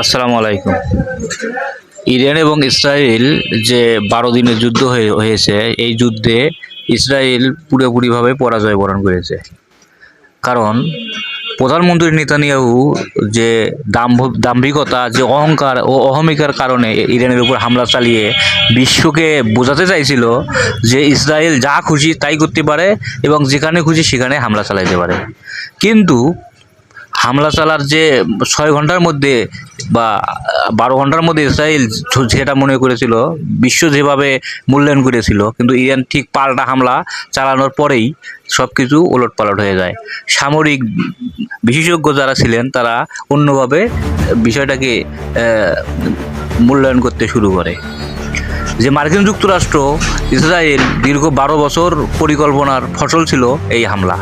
আসসালামু আলাইকুম। ইরান এবং ইসরায়েল যে বারো দিনের যুদ্ধ হয়ে হয়েছে, এই যুদ্ধে ইসরায়েল পুরোপুরিভাবে পরাজয় বরণ করেছে। কারণ প্রধানমন্ত্রী নেতানিয়াহু যে দাম্ভ দাম্ভিকতা, যে অহংকার ও অহমিকার কারণে ইরানের উপর হামলা চালিয়ে বিশ্বকে বোঝাতে চাইছিল যে ইসরায়েল যা খুশি তাই করতে পারে এবং যেখানে খুশি সেখানে হামলা চালাইতে পারে। কিন্তু হামলা চালার যে ছয় ঘণ্টার মধ্যে বা বারো ঘণ্টার মধ্যে ইসরায়েল যেটা মনে করেছিল, বিশ্ব যেভাবে মূল্যায়ন করেছিল, কিন্তু ইরান ঠিক পাল্টা হামলা চালানোর পরেই সব কিছু ওলট পালট হয়ে যায়। সামরিক বিশেষজ্ঞ যারা ছিলেন, তারা অন্যভাবে বিষয়টাকে মূল্যায়ন করতে শুরু করে। যে মার্কিন যুক্তরাষ্ট্র ইসরায়েল দীর্ঘ বারো বছর পরিকল্পনার ফসল ছিল এই হামলা।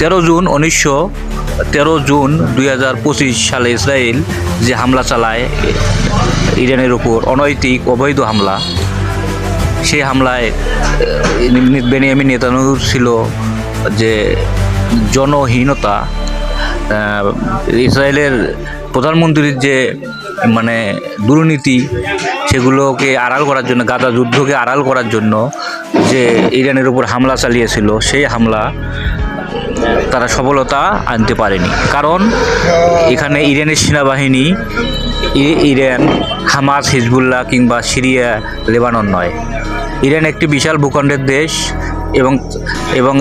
তেরো জুন উনিশশো তেরো জুন দুই হাজার পঁচিশ সালে ইসরায়েল যে হামলা চালায়, ইরানের উপর অনৈতিক, অবৈধ হামলা, সেই হামলায় বেনিয়ামিন নেতানুর ছিল যে জনহীনতা ইসরায়েলের প্রধানমন্ত্রীর যে মানে দুর্নীতি, সেগুলোকে আড়াল করার জন্য গাদা যুদ্ধকে আড়াল করার জন্য যে ইরানের উপর হামলা চালিয়েছিল, সেই হামলা তারা সফলতা আনতে পারেনি। কারণ এখানে ইরানের সেনাবাহিনী ইরান, হামাস, হিজবুল্লাহ কিংবা সিরিয়া, লেবানন নয়। ইরান একটি বিশাল ভূখণ্ডের দেশ এবং এবং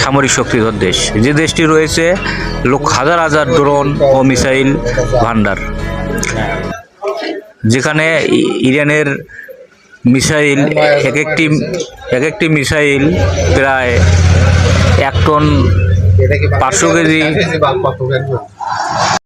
সামরিক শক্তিধর দেশ। যে দেশটি রয়েছে লোক হাজার হাজার ড্রোন ও মিসাইল ভান্ডার যেখানে ইরানের মিসাইল এক একটি এক একটি মিসাইল প্রায় এক টন পাঁচশো কেজি